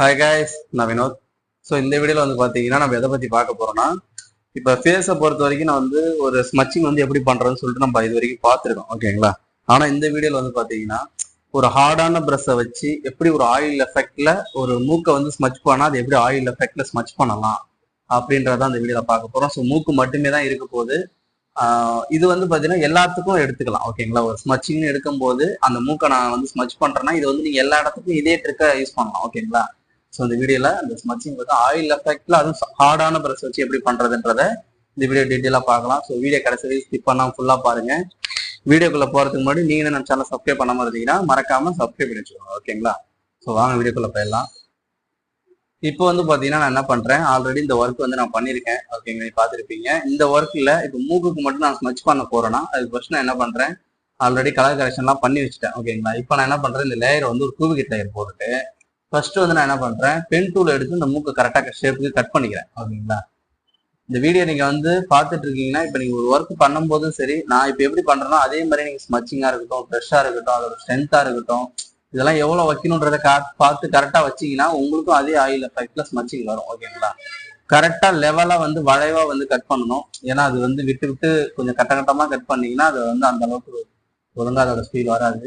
Hi guys நான் Vinod. So இந்த வீடியோவில் வந்து பார்த்தீங்கன்னா நம்ம எதை பற்றி பார்க்க போகிறோம்னா இப்போ ஃபேஸை பொறுத்த வரைக்கும் நான் வந்து ஒரு ஸ்மச்சிங் வந்து எப்படி பண்ணுறதுன்னு சொல்லிட்டு நம்ம இது வரைக்கும் பார்த்துருக்கோம் ஓகேங்களா ஆனால் இந்த வீடியோவில் வந்து பார்த்தீங்கன்னா ஒரு ஹார்டான ப்ரெஷ்ஷை வச்சு எப்படி ஒரு ஆயில் எஃபெக்டில் ஒரு மூக்கை வந்து ஸ்மச் பண்ணால் அது எப்படி ஆயில் எஃபெக்டில் ஸ்மச் பண்ணலாம் அப்படின்றத அந்த வீடியோவில் பார்க்க போகிறோம் ஸோ மூக்கு மட்டுமே தான் இருக்க போது இது வந்து பார்த்தீங்கன்னா எல்லாத்துக்கும் எடுத்துக்கலாம் ஓகேங்களா ஒரு ஸ்மச்சிங்னு எடுக்கும்போது அந்த மூக்கை நான் வந்து ஸ்மச் பண்ணுறேன்னா இது வந்து நீங்கள் எல்லா இடத்துக்கும் இதே ட்ரிக்கை யூஸ் பண்ணலாம் ஓகேங்களா ஸோ இந்த வீடியோல அந்த ஸ்மச்சிங் வந்து ஆயில் எஃபெக்ட்ல அதுவும் ஹார்டான ப்ரஷ் வச்சு எப்படி பண்றதுன்றத இந்த வீடியோ டீட்டெயிலாக பார்க்கலாம். ஸோ வீடியோ கடைசி வரைக்கும் ஸ்கிப் பண்ணாம ஃபுல்லா பாருங்க. வீடியோக்குள்ள போறதுக்கு முன்னாடி நீங்க நம்ம சேனல் சப்ஸ்கிரைப் பண்ணாமல் இருந்தீங்கன்னா மறக்காம சப்ஸ்கிரைப் பண்ணி வச்சுக்கோங்க ஓகேங்களா ஸோ வாங்க வீடியோக்குள்ள போயிடலாம். இப்போ வந்து பார்த்தீங்கன்னா நான் என்ன பண்றேன்? ஆல்ரெடி இந்த ஒர்க் வந்து நான் பண்ணியிருக்கேன். ஓகேங்க பார்த்துருப்பீங்க. இந்த ஒர்க்கில் இப்போ மூக்குக்கு மட்டும் நான் ஸ்மச் பண்ண போறேன்னா அதுக்கு ஃபர்ஸ்ட் நான் என்ன பண்றேன்? ஆல்ரெடி கலர் கரெக்ஷன்லாம் பண்ணி வச்சுட்டேன். ஓகேங்களா இப்போ நான் என்ன பண்றேன்? இந்த லேயர் வந்து ஒரு டூபிகெட் லேயர் போட்டுட்டு ஃபர்ஸ்ட் வந்து நான் என்ன பண்றேன்? பென் டூல் எடுத்து இந்த மூக்கை கரெக்டாக ஷேப்புக்கு கட் பண்ணிக்கிறேன். ஓகேங்களா? இந்த வீடியோ நீங்க வந்து பார்த்துட்டு இருக்கீங்கன்னா இப்போ நீங்க ஒரு ஒர்க் பண்ணும்போதும் சரி நான் இப்போ எப்படி பண்றேனோ அதே மாதிரி நீங்க ஸ்மச்சிங்கா இருக்கட்டும் ஃப்ரெஷ்ஷா இருக்கட்டும் அதோட ஸ்ட்ரென்த்தா இருக்கட்டும் இதெல்லாம் எவ்வளவு வைக்கணுன்றத கா பார்த்து கரெக்டா வச்சீங்கன்னா உங்களுக்கும் அதே ஆயில் எஃபெக்ட்ல ஸ்மச்சிங் வரும். ஓகேங்களா? கரெக்டா லெவலா வந்து வளைவா வந்து கட் பண்ணணும். ஏன்னா அது வந்து விட்டு விட்டு கொஞ்சம் கட்ட கட்டமா கட் பண்ணீங்கன்னா அது வந்து அந்த அளவுக்கு ஒழுங்கா அதோட ஸ்பீட் வராது.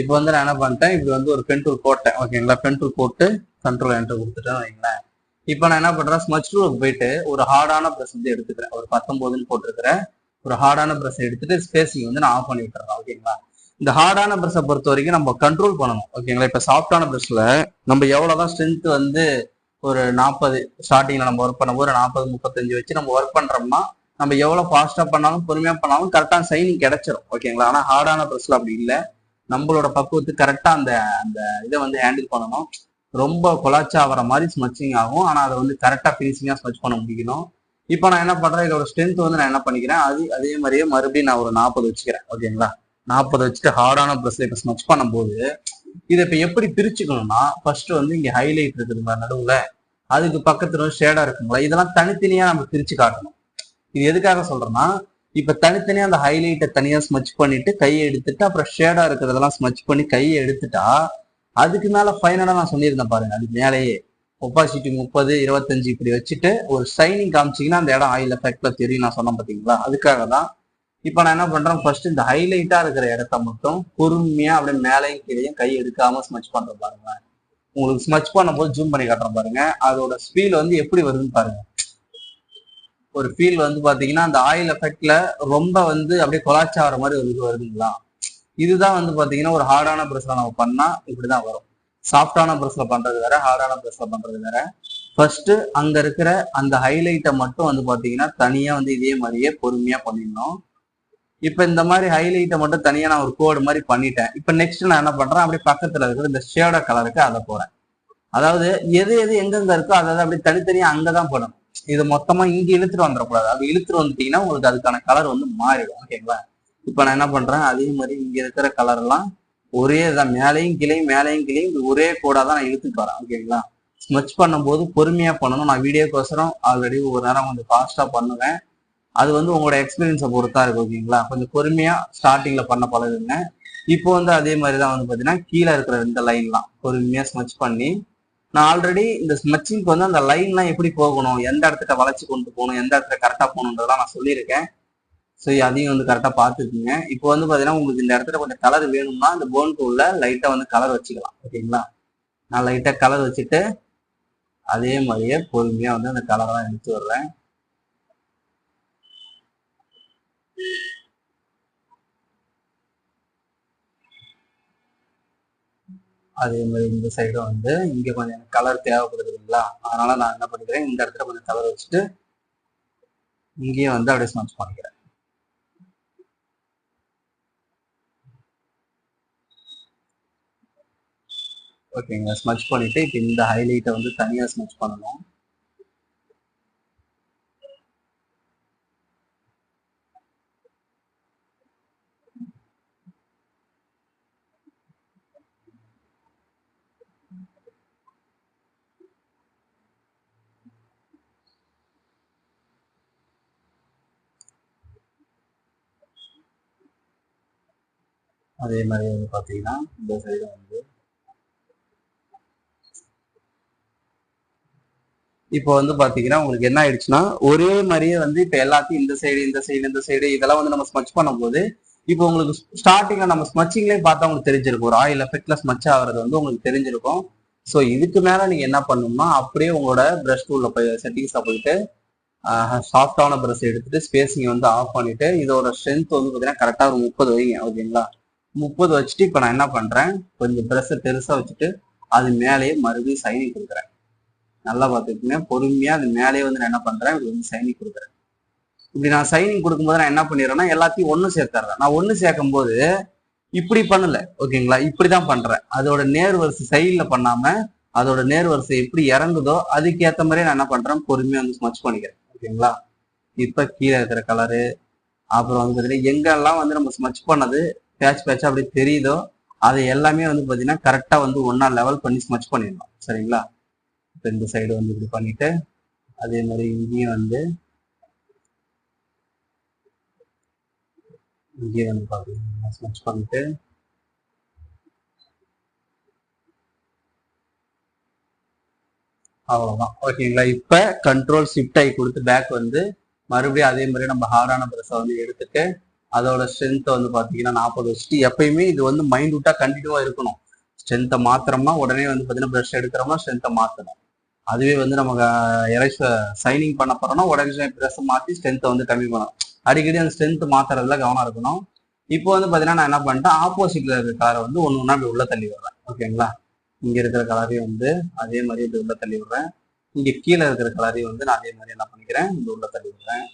இப்போ வந்து நான் என்ன பண்ணிட்டேன் இப்படி வந்து ஒரு பென் டூல் போட்டேன். ஓகேங்களா பென் டூல் போட்டு கண்ட்ரோல் என்ட்ரு கொடுத்துட்டேன் வைங்களேன். இப்போ நான் என்ன பண்றேன் ஸ்மச் டூலுக்கு போயிட்டு ஒரு ஹார்டான ப்ரெஸ் வந்து எடுத்துக்கிறேன். ஒரு பத்தொன்பதுன்னு போட்டிருக்கிறேன். ஒரு ஹார்டான ப்ரெஸ் எடுத்துட்டு ஸ்பேசிங் வந்து நான் ஆஃப் பண்ணி விட்டுறேன். ஓகேங்களா இந்த ஹார்டான ப்ரெஸ்ஸை பொறுத்த வரைக்கும் நம்ம கண்ட்ரோல் பண்ணணும். ஓகேங்களா இப்போ சாஃப்டான ப்ரெஸ்ல நம்ம எவ்வளவுதான் ஸ்ட்ரென்த் வந்து ஒரு நாற்பது ஸ்டார்டிங்ல நம்ம ஒர்க் பண்ணும்போது ஒரு நாற்பது முப்பத்தஞ்சு வச்சு நம்ம ஒர்க் பண்றோம்னா நம்ம எவ்வளவு ஃபாஸ்டா பண்ணாலும் பொறுமையா பண்ணாலும் கரெக்டான சைனிங் கிடைச்சிடும் ஓகேங்களா ஆனா ஹார்டான ப்ரெஸ்ல அப்படி இல்லை. நம்மளோட பக்குவத்துக்கு கரெக்டா அந்த அந்த இதை வந்து ஹேண்டில் பண்ணணும். ரொம்ப கொலாச்சா ஆகிற மாதிரி ஸ்மச்சிங் ஆகும். ஆனா அதை வந்து கரெக்டா ஃபினிஷிங்கா ஸ்மச் பண்ண முடிக்கணும் இப்போ நான் என்ன பண்றேன்? இதோட ஸ்ட்ரென்த் வந்து நான் என்ன பண்ணிக்கிறேன்? அது அதே மாதிரியே மறுபடியும் நான் ஒரு நாற்பது வச்சுக்கிறேன். ஓகேங்களா நாற்பது வச்சுட்டு ஹார்டான ப்ரெஸ்ல இப்போ ஸ்மச் பண்ணும்போது இதை இப்போ எப்படி பிரிச்சுக்கணும்னா ஃபர்ஸ்ட் வந்து இங்க ஹைலைட் இருக்குதுங்களா நடுவுல. அதுக்கு பக்கத்துல ஷேடா இருக்குங்களா இதெல்லாம் தனித்தனியா நம்ம பிரிச்சு காட்டணும். இது எதுக்காக சொல்றேன்னா இப்ப தனித்தனியா அந்த ஹைலைட்டை தனியா ஸ்மச் பண்ணிட்டு கையை எடுத்துட்டு அப்புறம் ஷேடா இருக்கிறதெல்லாம் ஸ்மச் பண்ணி கையை எடுத்துட்டா அதுக்கு மேல ஃபைனலா நான் சொல்லியிருந்தேன் பாருங்க அதுக்கு மேலேயே. ஒப்பாசிட்டி முப்பது இருபத்தஞ்சு இப்படி வச்சுட்டு ஒரு ஷைனிங் காமிச்சிங்கன்னா அந்த இடம் ஆயில் எஃபெக்ட்ல தெரியும் நான் சொன்னேன் பாத்தீங்களா? அதுக்காக தான் இப்போ நான் என்ன பண்றேன் ஃபர்ஸ்ட் இந்த ஹைலைட்டா இருக்கிற இடத்த மட்டும் பொறுமையா அப்படியே மேலையும் கீழையும் கை எடுக்காம ஸ்மச் பண்ற பாருங்க. உங்களுக்கு ஸ்மச் பண்ணும்போது ஜூம் பண்ணி காட்டுறேன் பாருங்க. அதோட ஸ்பீல் வந்து எப்படி வருதுன்னு பாருங்க. ஒரு ஃபீல் வந்து பாத்தீங்கன்னா அந்த ஆயில் எஃபெக்ட்ல ரொம்ப வந்து அப்படியே கொலாச்சாரம் மாதிரி ஒரு இது வருதுங்களா இதுதான் வந்து பாத்தீங்கன்னா ஒரு ஹார்டான ப்ரெஸ்ல நம்ம பண்ணா இப்படிதான் வரும். சாஃப்டான ப்ரெஸ்ல பண்றது வேற ஹார்டான ப்ரெஸ்ல பண்றது வேற. ஃபர்ஸ்ட் அங்க இருக்கிற அந்த ஹைலைட்டை மட்டும் வந்து பாத்தீங்கன்னா தனியா வந்து இதே மாதிரியே பொறுமையா பண்ணிடணும். இப்ப இந்த மாதிரி ஹைலைட்டை மட்டும் தனியா நான் ஒரு கோடு மாதிரி பண்ணிட்டேன். இப்ப நெக்ஸ்ட் நான் என்ன பண்றேன்? அப்படியே பக்கத்துல இருக்கிற இந்த ஷேட கலருக்கு அதை போறேன். அதாவது எது எது எங்கெங்க இருக்கோ அதை அப்படியே தனித்தனியா அங்கதான் போடணும். இது மொத்தமா இங்க இழுத்துட்டு வந்துடக்கூடாது. அப்படி இழுத்துட்டு வந்துட்டீங்கன்னா உங்களுக்கு அதுக்கான கலர் வந்து மாறிடும். ஓகேங்களா இப்ப நான் என்ன பண்றேன்? அதே மாதிரி இங்க இருக்கிற கலர் எல்லாம் ஒரே இதான். மேலையும் கிளையும் மேலையும் கிளையும் ஒரே கோடா தான் நான் இழுத்துட்டு வரேன். ஓகேங்களா ஸ்மெச் பண்ணும்போது பொறுமையா பண்ணணும். நான் வீடியோக்கோசரம் ஆல்ரெடி ஒரு நேரம் கொஞ்சம் ஃபாஸ்டா பண்ணுவேன். அது வந்து உங்களோட எக்ஸ்பீரியன்ஸை பொறுத்தா இருக்கு ஓகேங்களா கொஞ்சம் பொறுமையா ஸ்டார்டிங்ல பண்ண பழகுங்க. இப்போ வந்து அதே மாதிரி தான் வந்து பாத்தீங்கன்னா கீழே இருக்கிற இந்த லைன்லாம் பொறுமையா ஸ்மெச் பண்ணி நான் ஆல்ரெடி இந்த ஸ்மச்சிங்க்கு வந்து அந்த லைன்லாம் எப்படி போகணும் எந்த இடத்துல வளைச்சு கொண்டு போகணும் எந்த இடத்துல கரெக்டாக போகணுன்றதெல்லாம் நான் சொல்லியிருக்கேன். ஸோ அதையும் வந்து கரெக்டாக பார்த்துக்குங்க. இப்போ வந்து பார்த்தீங்கன்னா உங்களுக்கு இந்த இடத்துல கொஞ்சம் கலர் வேணும்னா இந்த போன் லைட்டாக வந்து கலர் வச்சுக்கலாம். ஓகேங்களா நான் லைட்டாக கலர் வச்சுட்டு அதே மாதிரியே பொறுமையாக வந்து அந்த கலரெல்லாம் எடுத்து வர்றேன் அதே மாதிரி இந்த சைடும் வந்து இங்க கொஞ்சம் கலர் தேவைப்படுது இல்லைங்களா? அதனால நான் என்ன பண்ணிக்கிறேன் இந்த இடத்துல கொஞ்சம் கலர் வச்சுட்டு இங்கேயும் வந்து அப்படியே ஸ்மாச் பண்ணிக்கிறேன் ஓகேங்க ஸ்மச் பண்ணிவிட்டு இப்போ இந்த ஹைலைட்டை வந்து தனியாக ஸ்மச் பண்ணணும். அதே மாதிரி வந்து பார்த்தீங்கன்னா இந்த சைடு வந்து இப்போ வந்து பாத்தீங்கன்னா உங்களுக்கு என்ன ஆயிடுச்சுன்னா ஒரே மாதிரியே வந்து இப்போ எல்லாத்தையும் இந்த சைடு இந்த சைடு இந்த சைடு இதெல்லாம் வந்து நம்ம ஸ்மச் பண்ணும்போது இப்போ உங்களுக்கு ஸ்டார்டிங்ல நம்ம ஸ்மச்சிங்லேயே பார்த்தா உங்களுக்கு தெரிஞ்சிருக்கும். ஒரு ஆயில் எஃபெக்ட்ல ஸ்மச் ஆகுறது வந்து உங்களுக்கு தெரிஞ்சிருக்கும். ஸோ இதுக்கு மேல நீங்க என்ன பண்ணணும்னா அப்படியே உங்களோட ப்ரஷ் டூல்ல போய் செட்டிங்ஸ்ல போயிட்டு சாஃப்டான ப்ரஷ் எடுத்துட்டு ஸ்பேஸிங் வந்து ஆஃப் பண்ணிட்டு இதோட ஸ்ட்ரென்த் வந்து பார்த்தீங்கன்னா கரெக்டாக ஒரு முப்பது வைங்க ஓகேங்களா முப்பது வச்சுட்டு இப்போ நான் என்ன பண்ணுறேன் கொஞ்சம் ப்ரெஷ்ஷை பெருசாக வச்சுட்டு அது மேலேயே மறுபடியும் சைனிங் கொடுக்குறேன். நல்லா பார்த்துக்குங்க. பொறுமையாக அது மேலேயே வந்து நான் என்ன பண்ணுறேன் இப்படி வந்து சைனிங் கொடுக்குறேன். இப்படி நான் சைனிங் கொடுக்கும்போது நான் என்ன பண்ணிடுறேன்னா எல்லாத்தையும் ஒன்று சேர்த்துறேன். நான் ஒன்று சேர்க்கும் போது இப்படி பண்ணல. ஓகேங்களா? இப்படிதான் பண்ணுறேன் அதோட நேர் வரிசை சைடில் பண்ணாமல் அதோட நேர் வரிசை எப்படி இறங்குதோ அதுக்கேற்ற மாதிரி நான் என்ன பண்ணுறேன் பொறுமையாக வந்து ஸ்மச் பண்ணிக்கிறேன். ஓகேங்களா? இப்போ கீழே இருக்கிற கலரு அப்புறம் வந்து பார்த்தீங்கன்னா எங்கெல்லாம் வந்து நம்ம ஸ்மச் பண்ணது பேட்ச் பேட்சா அப்படி தெரியுதோ அதை எல்லாமே வந்து பார்த்தீங்கன்னா கரெக்டாக வந்து ஒன்றா லெவல் பண்ணி ஸ்மச் பண்ணிடணும். சரிங்களா? இப்போ இந்த சைடு வந்து இப்படி பண்ணிட்டு அதே மாதிரி இங்கேயும் வந்து இங்கேயும் வந்து பார்த்தீங்கன்னா ஸ்மச் பண்ணிட்டு அவ்வளோதான் ஓகேங்களா? இப்போ கண்ட்ரோல் ஷிஃப்ட் ஆகி கொடுத்து பேக் வந்து மறுபடியும் அதே மாதிரி நம்ம ஹார்டான ப்ரெஸ்ஸை வந்து எடுத்துட்டு அதோட ஸ்ட்ரென்த்தை வந்து பார்த்தீங்கன்னா நாற்பது வச்சுட்டு எப்பயுமே இது வந்து மைண்ட் விட்டா கண்டினியூவாக இருக்கணும். ஸ்ட்ரென்த்தை மாத்திரம்னா உடனே வந்து பார்த்தீங்கன்னா ப்ரஷ் எடுக்கிறோம்னா ஸ்ட்ரென்த்தை மாற்றணும் அதுவே வந்து நமக்கு எரேஸ் சைனிங் பண்ண போறோம்னா உடனே ப்ரெஸ் மாற்றி ஸ்ட்ரென்த்தை வந்து கம்மி பண்ணணும். அடிக்கடி அந்த ஸ்ட்ரென்த் மாத்துறதுல கவனம் இருக்கணும். இப்போ வந்து பார்த்தீங்கன்னா நான் என்ன பண்ணிட்டேன் ஆப்போசிட்ல இருக்கிற கலரை வந்து ஒன்று ஒன்றா அப்படி உள்ள தள்ளி விடுறேன். ஓகேங்களா இங்க இருக்கிற கலரையும் வந்து அதே மாதிரி இப்படி உள்ள தள்ளி விடுறேன். இங்க கீழே இருக்கிற கலரையும் வந்து நான் அதே மாதிரி என்ன பண்ணிக்கிறேன் இந்த உள்ள தள்ளி விடுறேன்.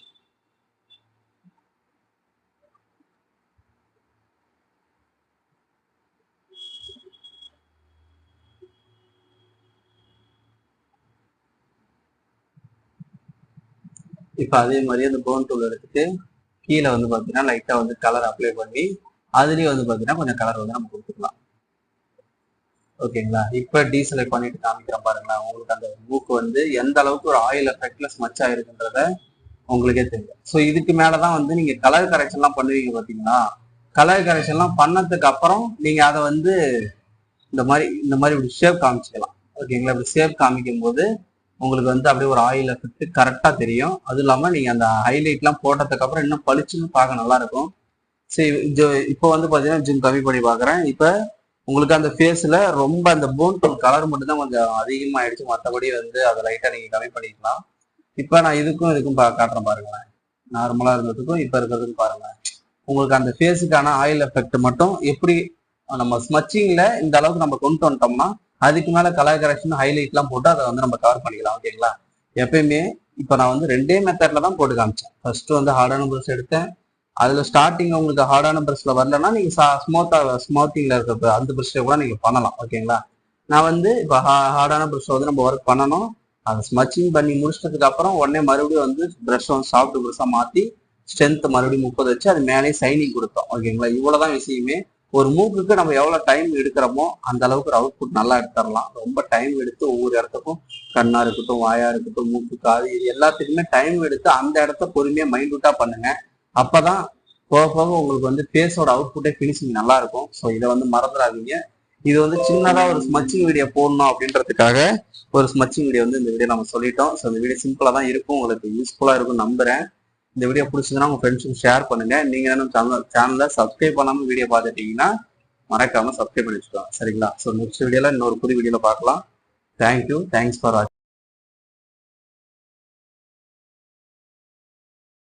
இப்போ அதே மாதிரி அந்த போன் டூல் எடுத்துட்டு கீழே வந்து பார்த்தீங்கன்னா லைட்டாக வந்து கலர் அப்ளை பண்ணி அதுலேயும் வந்து பார்த்தீங்கன்னா கொஞ்சம் கலர் வந்து நம்ம கொடுத்துக்கலாம். ஓகேங்களா? இப்போ டீசலை பண்ணிட்டு காமிக்கிறேன் பாருங்களேன். உங்களுக்கு அந்த மூக்கு வந்து எந்த அளவுக்கு ஒரு ஆயில் எஃபெக்ட்ல ஸ்மச் ஆயிருக்குன்றத உங்களுக்கே தெரியும். ஸோ இதுக்கு மேலதான் வந்து நீங்க கலர் கரெக்ஷன்லாம் பண்ணுவீங்க பார்த்தீங்கன்னா கலர் கரெக்ஷன்லாம் பண்ணதுக்கு அப்புறம் நீங்க அதை வந்து இந்த மாதிரி இந்த மாதிரி இப்படி ஷேப் காமிச்சிக்கலாம். ஓகேங்களா? இப்படி ஷேப் காமிக்கும் போது உங்களுக்கு வந்து அப்படியே ஒரு ஆயில் எஃபெக்ட் கரெக்டாக தெரியும். அதுவும் இல்லாமல் நீங்கள் அந்த ஹைலைட்லாம் போட்டதுக்கு அப்புறம் இன்னும் பளிச்சுன்னு பார்க்க நல்லா இருக்கும். சரி இப்போ வந்து பார்த்தீங்கன்னா ஜிம் கம்மி பண்ணி பார்க்குறேன். இப்போ உங்களுக்கு அந்த ஃபேஸில் ரொம்ப அந்த போன் டோன் கலர் மட்டும்தான் கொஞ்சம் அதிகமாகிடுச்சு மற்றபடி வந்து அதை லைட்டாக நீங்கள் கம்மி பண்ணிக்கலாம். இப்போ நான் இதுக்கும் இதுக்கும் பா காட்டுறேன் பாருங்களேன். நார்மலாக இருந்ததுக்கும் இப்போ இருக்கிறதுக்கும் பாருங்களேன் உங்களுக்கு அந்த ஃபேஸுக்கான ஆயில் எஃபெக்ட் மட்டும் எப்படி நம்ம ஸ்மச்சிங்கில் இந்த அளவுக்கு நம்ம கொண்டு வந்துட்டோம்னா அதுக்கு மேலே கலர் கரெக்ஷன் ஹைலைட்லாம் போட்டு அதை வந்து நம்ம கவர் பண்ணிக்கலாம் ஓகேங்களா எப்பயுமே இப்போ நான் வந்து ரெண்டே மெத்தட்ல தான் போட்டு காமிச்சேன். ஃபர்ஸ்ட் வந்து ஹார்டான ப்ரஷ் எடுத்தேன். அதுல ஸ்டார்டிங் உங்களுக்கு ஹார்டான ப்ரஷ்ல வரலன்னா நீங்க ஸ்மூத்தா ஸ்மூத்திங்ல இருக்க அந்த ப்ரஷ்ல கூட நீங்க பண்ணலாம் ஓகேங்களா நான் வந்து இப்போ ஹார்டான ப்ரஷ் வந்து நம்ம ஒர்க் பண்ணணும். அதை ஸ்மச்சிங் பண்ணி முடிச்சதுக்கு அப்புறம் உடனே மறுபடியும் வந்து ப்ரஷ் வந்து சாஃப்ட் ப்ரஷ்ஷா மாத்தி ஸ்ட்ரென்த் மறுபடியும் முப்பது வச்சு அது மேலே சைனிங் கொடுத்தோம் ஓகேங்களா இவ்வளவுதான் விஷயமே. ஒரு மூக்குக்கு நம்ம எவ்வளவு டைம் எடுக்கிறோமோ அந்த அளவுக்கு ஒரு அவுட்புட் நல்லா எடுத்துடலாம். ரொம்ப டைம் எடுத்து ஒவ்வொரு இடத்துக்கும் கண்ணா இருக்கட்டும் வாயா இருக்கட்டும் மூக்கு காது இது எல்லாத்துக்குமே டைம் எடுத்து அந்த இடத்த பொறுமையா மைண்ட் விட்டா பண்ணுங்க. அப்பதான் போக போக உங்களுக்கு வந்து பேஸோட அவுட்புட்டே ஃபினிஷிங் நல்லா இருக்கும். ஸோ இதை வந்து மறந்துடாதீங்க. இது வந்து சின்னதா ஒரு ஸ்மச்சிங் வீடியோ போடணும் அப்படின்றதுக்காக ஒரு ஸ்மச்சிங் வீடியோ வந்து இந்த வீடியோ நம்ம சொல்லிட்டோம். ஸோ இந்த வீடியோ சிம்பிளா தான் இருக்கும். உங்களுக்கு யூஸ்ஃபுல்லா இருக்கும் நம்புறேன். இந்த வீடியோ பிடிச்சதுன்னா உங்க ஃப்ரெண்ட்ஸுக்கு ஷேர் பண்ணுங்க. நீங்க நம்ம சேனல் சேனலை சப்ஸ்கிரைப் பண்ணாம வீடியோ பார்த்துட்டீங்கன்னா மறக்காம சப்ஸ்கிரைப் பண்ணி வச்சுக்கலாம் சரிங்களா ஸோ நெக்ஸ்ட் வீடியோல இன்னொரு புது வீடியோல பார்க்கலாம். தேங்க்யூ தேங்க்ஸ் ஃபார் வாட்சிங்